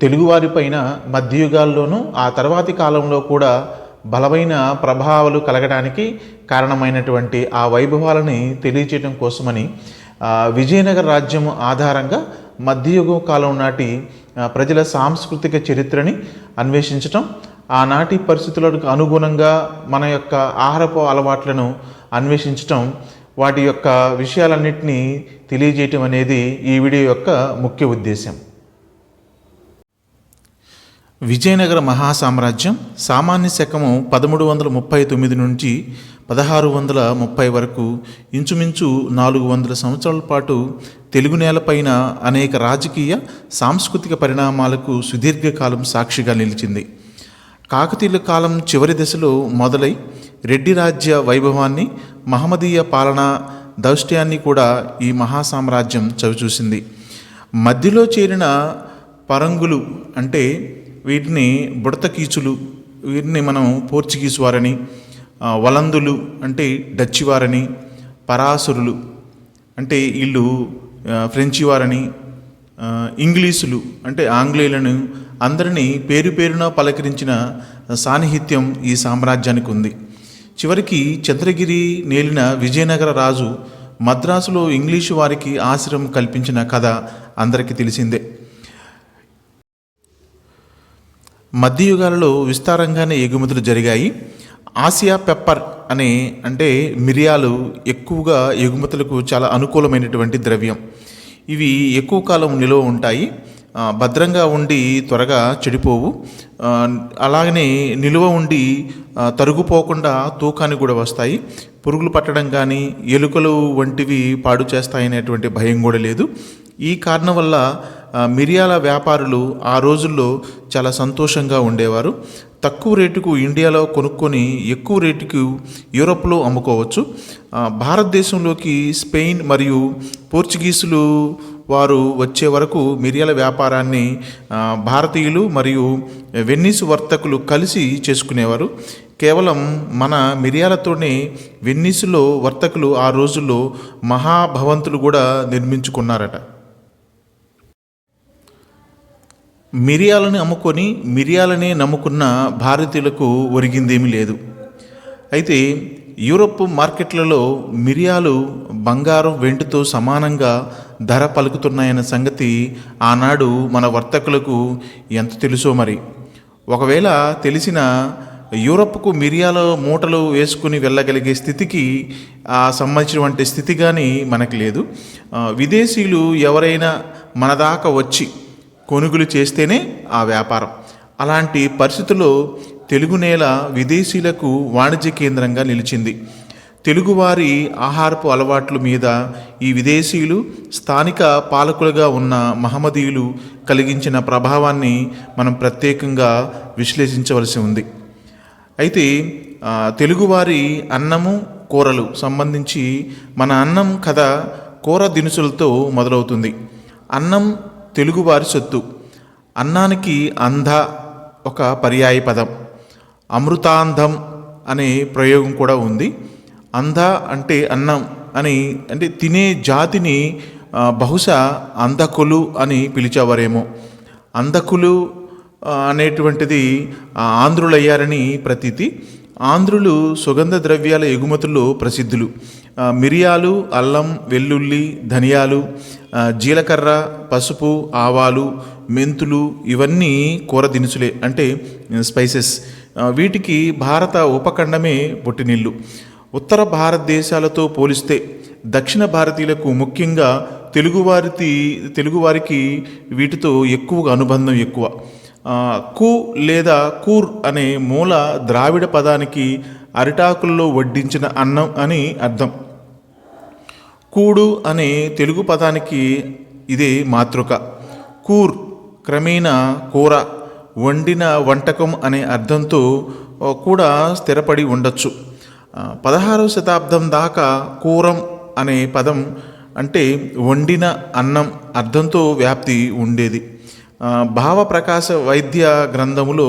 తెలుగువారిపైన మధ్యయుగాల్లోనూ ఆ తర్వాతి కాలంలో కూడా బలమైన ప్రభావాలు కలగడానికి కారణమైనటువంటి ఆ వైభవాలని తెలియచేయడం కోసమని విజయనగర రాజ్యం ఆధారంగా మధ్యయుగం కాలం నాటి ప్రజల సాంస్కృతిక చరిత్రని అన్వేషించటం ఆనాటి పరిస్థితులకు అనుగుణంగా మన యొక్క ఆహారపు అలవాట్లను అన్వేషించటం వాటి యొక్క విషయాలన్నింటినీ తెలియజేయటం అనేది ఈ వీడియో యొక్క ముఖ్య ఉద్దేశం విజయనగర మహాసామ్రాజ్యం సామాన్య శకము పదమూడు వందల ముప్పై తొమ్మిది నుంచి పదహారు వందల ముప్పై వరకు ఇంచుమించు నాలుగు వందల సంవత్సరాల పాటు తెలుగు నేలపైన అనేక రాజకీయ సాంస్కృతిక పరిణామాలకు సుదీర్ఘకాలం సాక్షిగా నిలిచింది. కాకతీయుల కాలం చివరి దశలో మొదలై రెడ్డి రాజ్య వైభవాన్ని మహమ్మదీయ పాలన దౌష్ట్యాన్ని కూడా ఈ మహాసామ్రాజ్యం చవిచూసింది. మధ్యలో చేరిన పరంగులు అంటే వీటిని బుడతకీచులు వీటిని మనం పోర్చుగీస్ వారని వలందులు అంటే డచ్ వారని పరాసురులు అంటే వీళ్ళు ఫ్రెంచి వారని ఇంగ్లీషులు అంటే ఆంగ్లేయులను అందరినీ పేరు పేరున పలకరించిన సాన్నిహిత్యం ఈ సామ్రాజ్యానికి ఉంది. చివరికి చంద్రగిరి నేలిన విజయనగర రాజు మద్రాసులో ఇంగ్లీషు వారికి ఆశ్రయం కల్పించిన కథ అందరికీ తెలిసిందే. మధ్యయుగాలలో విస్తారంగానే ఎగుమతులు జరిగాయి. ఆసియా పెప్పర్ అనే అంటే మిరియాలు ఎక్కువగా ఎగుమతులకు చాలా అనుకూలమైనటువంటి ద్రవ్యం. ఇవి ఎక్కువ కాలం నిలువ ఉంటాయి. భద్రంగా ఉండి త్వరగా చెడిపోవు. అలాగనే నిలువ ఉండి తరుగుపోకుండా తూకానికి కూడా వస్తాయి. పురుగులు పట్టడం కానీ ఎలుకలు వంటివి పాడు చేస్తాయనేటువంటి భయం కూడా లేదు. ఈ కారణం వల్ల మిరియాల వ్యాపారులు ఆ రోజుల్లో చాలా సంతోషంగా ఉండేవారు. తక్కువ రేటుకు ఇండియాలో కొనుక్కొని ఎక్కువ రేటుకు యూరోప్లో అమ్ముకోవచ్చు. భారతదేశంలోకి స్పెయిన్ మరియు పోర్చుగీసులు వారు వచ్చే వరకు మిరియాల వ్యాపారాన్ని భారతీయులు మరియు వెన్నీసు వర్తకులు కలిసి చేసుకునేవారు. కేవలం మన మిరియాలతోనే వెన్నీసులో వర్తకులు ఆ రోజుల్లో మహాభవంతులు కూడా నిర్మించుకున్నారట. మిరియాలని అమ్ముకొని మిరియాలనే నమ్ముకున్న భారతీయులకు ఒరిగిందేమీ లేదు. అయితే యూరోప్ మార్కెట్లలో మిరియాలు బంగారం వెండితో సమానంగా ధర పలుకుతున్నాయన్న సంగతి ఆనాడు మన వర్తకులకు ఎంత తెలుసో మరి. ఒకవేళ తెలిసిన యూరప్కు మిరియాల మూటలు వేసుకుని వెళ్ళగలిగే స్థితికి ఆ సంబంధించినటువంటి స్థితి కానీ మనకి లేదు. విదేశీయులు ఎవరైనా మన దాకా వచ్చి కొనుగోలు చేస్తేనే ఆ వ్యాపారం. అలాంటి పరిస్థితుల్లో తెలుగు నేల విదేశీలకు వాణిజ్య కేంద్రంగా నిలిచింది. తెలుగువారి ఆహారపు అలవాట్ల మీద ఈ విదేశీయులు స్థానిక పాలకులుగా ఉన్న మహమ్మదీయులు కలిగించిన ప్రభావాన్ని మనం ప్రత్యేకంగా విశ్లేషించవలసి ఉంది. అయితే తెలుగువారి అన్నము కూరలు సంబంధించి మన అన్నం కథ కూర దినుసులతో మొదలవుతుంది. అన్నం తెలుగువారి సొత్తు. అన్నానికి అంధ ఒక పర్యాయ పదం. అమృతాంధం అనే ప్రయోగం కూడా ఉంది. అంధ అంటే అన్నం అని అంటే తినే జాతిని బహుశా అంధకులు అని పిలిచేవారేమో. అంధకులు అనేటువంటిది ఆంధ్రులయ్యారని ప్రతీతి. ఆంధ్రులు సుగంధ ద్రవ్యాల ఎగుమతుల్లో ప్రసిద్ధులు. మిరియాలు అల్లం వెల్లుల్లి ధనియాలు జీలకర్ర పసుపు ఆవాలు మెంతులు ఇవన్నీ కూర దినుసులే అంటే స్పైసెస్ వీటికి భారత ఉపఖండమే పుట్టినిల్లు ఉత్తర భారతదేశాలతో పోలిస్తే దక్షిణ భారతీయులకు ముఖ్యంగా తెలుగువారికి తెలుగువారికి వీటితో ఎక్కువగా అనుబంధం ఎక్కువ. కు లేదా కూర్ అనే మూల ద్రావిడ పదానికి అరిటాకుల్లో వడ్డించిన అన్నం అని అర్థం. కూడు అనే తెలుగు పదానికి ఇదే మాతృక. కూర్ క్రమేణా కూర వండిన వంటకం అనే అర్థంతో కూడా స్థిరపడి ఉండొచ్చు. పదహారవ శతాబ్దం దాకా కూరం అనే పదం అంటే వండిన అన్నం అర్థంతో వ్యాప్తి ఉండేది. భావప్రకాశ వైద్య గ్రంథములో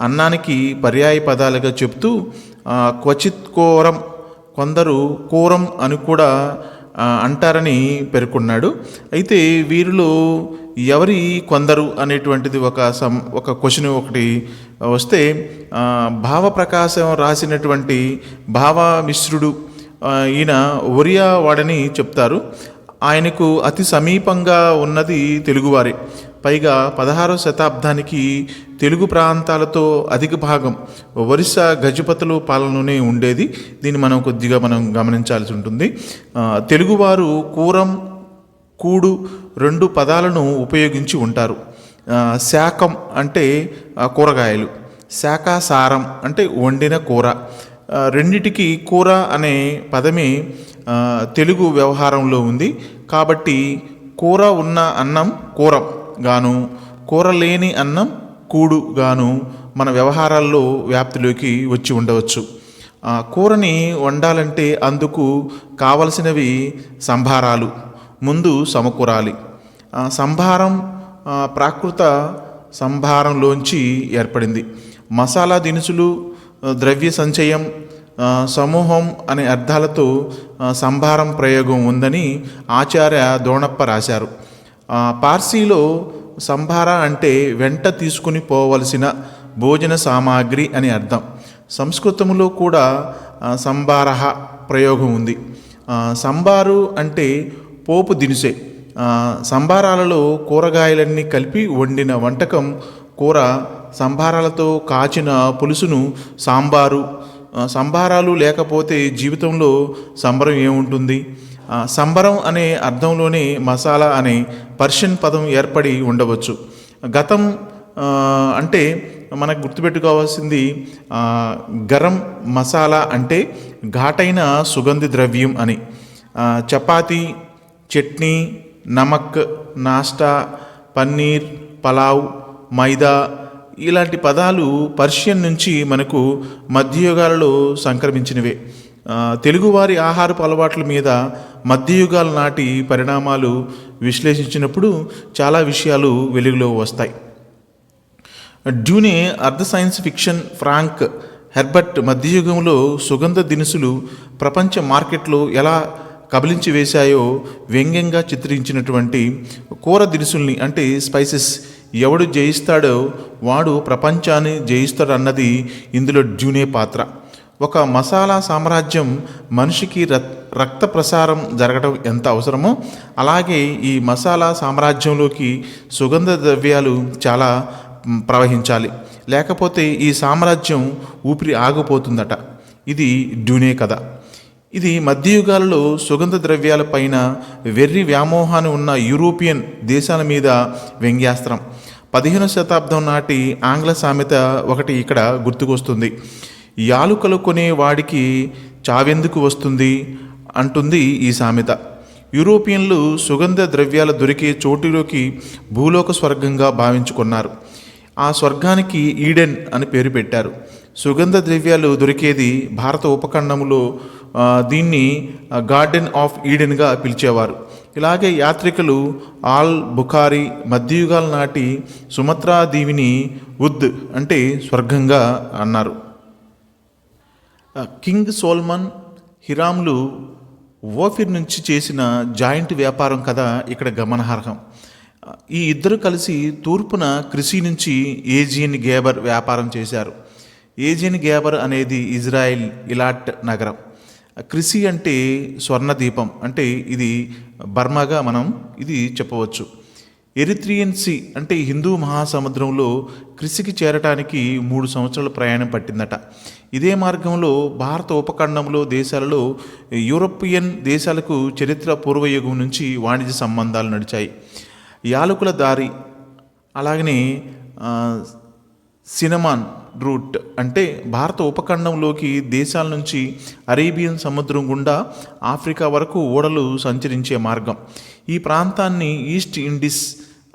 అన్నానికి పర్యాయ పదాలుగా చెప్తూ క్వచిత్ కోరం కొందరు కూరం అని కూడా అంటారని పేర్కొన్నాడు. అయితే వీరిలో ఎవరి కొందరు అనేటువంటిది ఒక సం ఒక క్వశ్చన్ ఒకటి వస్తే భావప్రకాశం రాసినటువంటి భావమిశ్రుడు ఈయన ఒరియా వాడని చెప్తారు. ఆయనకు అతి సమీపంగా ఉన్నది తెలుగువారే. పైగా పదహారవ శతాబ్దానికి తెలుగు ప్రాంతాలతో అధిక భాగం ఒరిస్సా గజపతులు పాలనలోనే ఉండేది. దీన్ని మనం కొద్దిగా మనం గమనించాల్సి ఉంటుంది. తెలుగువారు కూరం కూడు రెండు పదాలను ఉపయోగించి ఉంటారు. శాకం అంటే కూరగాయలు. శాకాసారం అంటే వండిన కూర. రెండిటికి కూర అనే పదమే తెలుగు వ్యవహారంలో ఉంది. కాబట్టి కూర ఉన్న అన్నం కూరం. గాను కూర లేని అన్నం కూడు గాను మన వ్యవహారాల్లో వ్యాప్తిలోకి వచ్చి ఉండవచ్చు. కూరని వండాలంటే అందుకు కావలసినవి సంభారాలు ముందు సమకూరాలి. సంభారం ప్రాకృత సంభారంలోంచి ఏర్పడింది. మసాలా దినుసులు ద్రవ్య సంచయం సమూహం అనే అర్థాలతో సంభారం ప్రయోగం ఉందని ఆచార్య దోణప్ప రాశారు. పార్సీలో సంభార అంటే వెంట తీసుకుని పోవలసిన భోజన సామాగ్రి అని అర్థం. సంస్కృతంలో కూడా సంబారహ సంభారహ ప్రయోగం ఉంది. సంబారు అంటే పోపు దినుసే. సంబారాలలో కూరగాయలన్నీ కలిపి వండిన వంటకం కూర సంబారాలతో కాచిన పులుసును సాంబారు. సంభారాలు లేకపోతే జీవితంలో సంబరం ఏముంటుంది? ఉంటుంది సంబరం అనే అర్థంలోనే మసాలా అనే పర్షియన్ పదం ఏర్పడి ఉండవచ్చు. గతం అంటే మనకు గుర్తుపెట్టుకోవాల్సింది గరం మసాలా అంటే ఘాటైన సుగంధి ద్రవ్యం అని. చపాతి చట్నీ నమక్ నాస్టా పన్నీర్ పలావ్ మైదా ఇలాంటి పదాలు పర్షియన్ నుంచి మనకు మధ్యయుగాలలో సంక్రమించినవే. తెలుగువారి ఆహారపు అలవాట్ల మీద మధ్యయుగాల నాటి పరిణామాలు విశ్లేషించినప్పుడు చాలా విషయాలు వెలుగులో వస్తాయి. డ్యూనే అర్ధ సైన్స్ ఫిక్షన్ ఫ్రాంక్ హెర్బర్ట్ మధ్యయుగంలో సుగంధ దినుసులు ప్రపంచ మార్కెట్లో ఎలా కబలించి వేశాయో వ్యంగ్యంగా చిత్రించినటువంటి కూర దినుసుల్ని అంటే స్పైసెస్ ఎవడు జయిస్తాడో వాడు ప్రపంచాన్ని జయిస్తాడన్నది ఇందులో డ్యూనే పాత్ర. ఒక మసాలా సామ్రాజ్యం మనిషికి రక్త ప్రసారం జరగడం ఎంత అవసరమో అలాగే ఈ మసాలా సామ్రాజ్యంలోకి సుగంధ ద్రవ్యాలు చాలా ప్రవహించాలి. లేకపోతే ఈ సామ్రాజ్యం ఊపిరి ఆగిపోతుందట. ఇది డ్యూనే కథ. ఇది మధ్యయుగాలలో సుగంధ ద్రవ్యాల పైన వెర్రి వ్యామోహాన్ని ఉన్న యూరోపియన్ దేశాల మీద వ్యంగ్యాస్త్రం. పదిహేను శతాబ్దం నాటి ఆంగ్ల సామెత ఒకటి ఇక్కడ గుర్తుకొస్తుంది. యాలుకలు కొనే వాడికి చావెందుకు వస్తుంది? అంటుంది ఈ సామెత. యూరోపియన్లు సుగంధ ద్రవ్యాలు దొరికే చోటులోకి భూలోక స్వర్గంగా భావించుకున్నారు. ఆ స్వర్గానికి ఈడెన్ అని పేరు పెట్టారు. సుగంధ ద్రవ్యాలు దొరికేది భారత ఉపఖండములో దీన్ని గార్డెన్ ఆఫ్ ఈడెన్గా పిలిచేవారు. ఇలాగే యాత్రికులు ఆల్ బుఖారి మధ్యయుగాల నాటి సుమత్రా దీవిని ఉద్ అంటే స్వర్గంగా అన్నారు. కింగ్ సోల్మన్ హిరామ్లు ఓఫిర్ నుంచి చేసిన జాయింట్ వ్యాపారం కథ ఇక్కడ గమనార్హం. ఈ ఇద్దరు కలిసి తూర్పున కృషి నుంచి ఏజియన్ గేబర్ వ్యాపారం చేశారు. ఏజియన్ గేబర్ అనేది ఇజ్రాయెల్ ఇలాట్ నగరం. కృషి అంటే స్వర్ణదీపం. అంటే ఇది బర్మాగా మనం ఇది చెప్పవచ్చు. ఎరిత్రియన్ సీ అంటే హిందూ మహాసముద్రంలో కృషికి చేరటానికి మూడు సంవత్సరాల ప్రయాణం పట్టిందట. ఇదే మార్గంలో భారత ఉపఖండంలో దేశాలలో యూరోపియన్ దేశాలకు చరిత్ర పూర్వయుగం నుంచి వాణిజ్య సంబంధాలు నడిచాయి. యాలకుల దారి అలాగనే సినమాన్ రూట్ అంటే భారత ఉపఖండంలోకి దేశాల నుంచి అరేబియన్ సముద్రం గుండా ఆఫ్రికా వరకు ఓడలు సంచరించే మార్గం. ఈ ప్రాంతాన్ని ఈస్ట్ ఇండీస్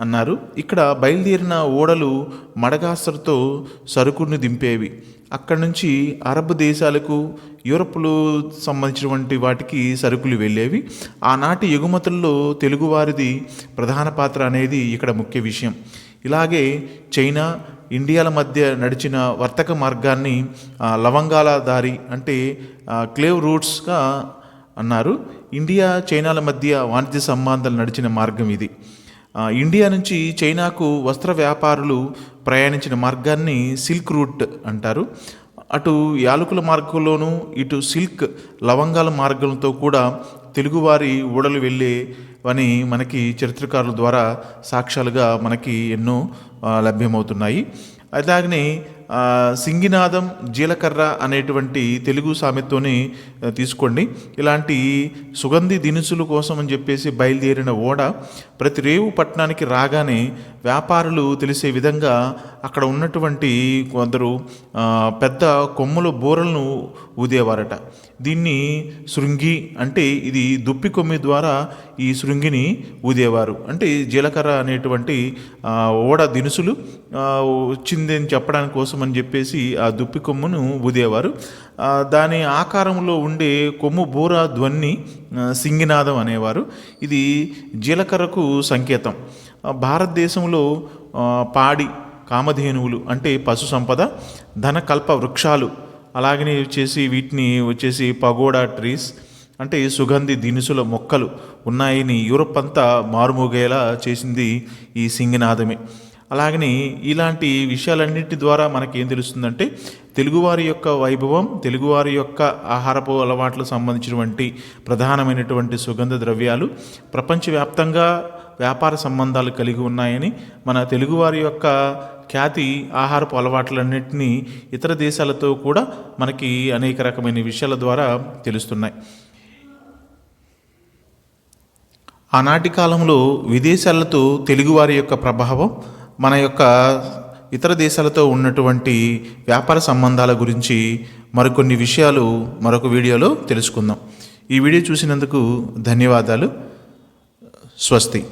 అన్నారు. ఇక్కడ బయలుదేరిన ఓడలు మడగాస్కర్తో సరుకును దింపేవి. అక్కడి నుంచి అరబ్ దేశాలకు యూరప్లో సంబంధించినటువంటి వాటికి సరుకులు వెళ్ళేవి. ఆనాటి ఎగుమతుల్లో తెలుగువారిది ప్రధాన పాత్ర అనేది ఇక్కడ ముఖ్య విషయం. ఇలాగే చైనా ఇండియాల మధ్య నడిచిన వర్తక మార్గాన్ని లవంగాల దారి అంటే క్లేవ్ రూట్స్గా అన్నారు. ఇండియా చైనాల మధ్య వాణిజ్య సంబంధాలు నడిచిన మార్గం ఇది. ఇండియా నుంచి చైనాకు వస్త్ర వ్యాపారులు ప్రయాణించిన మార్గాన్ని సిల్క్ రూట్ అంటారు. అటు యాలకుల మార్గంలోనూ ఇటు సిల్క్ లవంగాల మార్గంతో కూడా తెలుగువారి ఊడలు వెళ్ళేవని మనకి చరిత్రకారుల ద్వారా సాక్ష్యాలుగా మనకి ఎన్నో లభ్యమవుతున్నాయి. అలాగనే సింగినాదం జీలకర్ర అనేటువంటి తెలుగు సామెతోని తీసుకోండి. ఇలాంటి సుగంధి దినుసుల కోసం అని చెప్పేసి బయలుదేరిన ఓడ ప్రతి రేవు పట్టణానికి రాగానే వ్యాపారులు తెలిసే విధంగా అక్కడ ఉన్నటువంటి కొందరు పెద్ద కొమ్ముల బూరలను ఊదేవారట. దీన్ని శృంగి అంటే ఇది దుప్పి కొమ్మి ద్వారా ఈ శృంగిని ఊదేవారు. అంటే జీలకర్ర అనేటువంటి ఓడ దినుసులు వచ్చిందని అని చెప్పడానికి కోసం అని చెప్పేసి ఆ దుప్పి కొమ్మును ఊదేవారు. దాని ఆకారంలో ఉండే కొమ్ము బూర ధ్వని సింగినాదం అనేవారు. ఇది జీలకర్రకు సంకేతం. భారతదేశంలో పాడి కామధేనువులు అంటే పశు సంపద ధనకల్ప వృక్షాలు అలాగనే వచ్చేసి వీటిని వచ్చేసి పగోడా ట్రీస్ అంటే సుగంధి దినుసుల మొక్కలు ఉన్నాయని యూరప్ అంతా మారుమోగేలా చేసింది ఈ సింగినాదమే. అలాగని ఇలాంటి విషయాలన్నిటి ద్వారా మనకి ఏం తెలుస్తుందంటే తెలుగువారి యొక్క వైభవం తెలుగువారి యొక్క ఆహారపు అలవాట్లకు సంబంధించినటువంటి ప్రధానమైనటువంటి సుగంధ ద్రవ్యాలు ప్రపంచవ్యాప్తంగా వ్యాపార సంబంధాలు కలిగి ఉన్నాయని మన తెలుగువారి యొక్క ఖ్యాతి ఆహారపు అలవాట్లన్నింటినీ ఇతర దేశాలతో కూడా మనకి అనేక రకమైన విషయాల ద్వారా తెలుస్తున్నాయి. ఆనాటి కాలంలో విదేశాలతో తెలుగువారి యొక్క ప్రభావం మన యొక్క ఇతర దేశాలతో ఉన్నటువంటి వ్యాపార సంబంధాల గురించి మరికొన్ని విషయాలు మరొక వీడియోలో తెలుసుకుందాం. ఈ వీడియో చూసినందుకు ధన్యవాదాలు. స్వస్తి.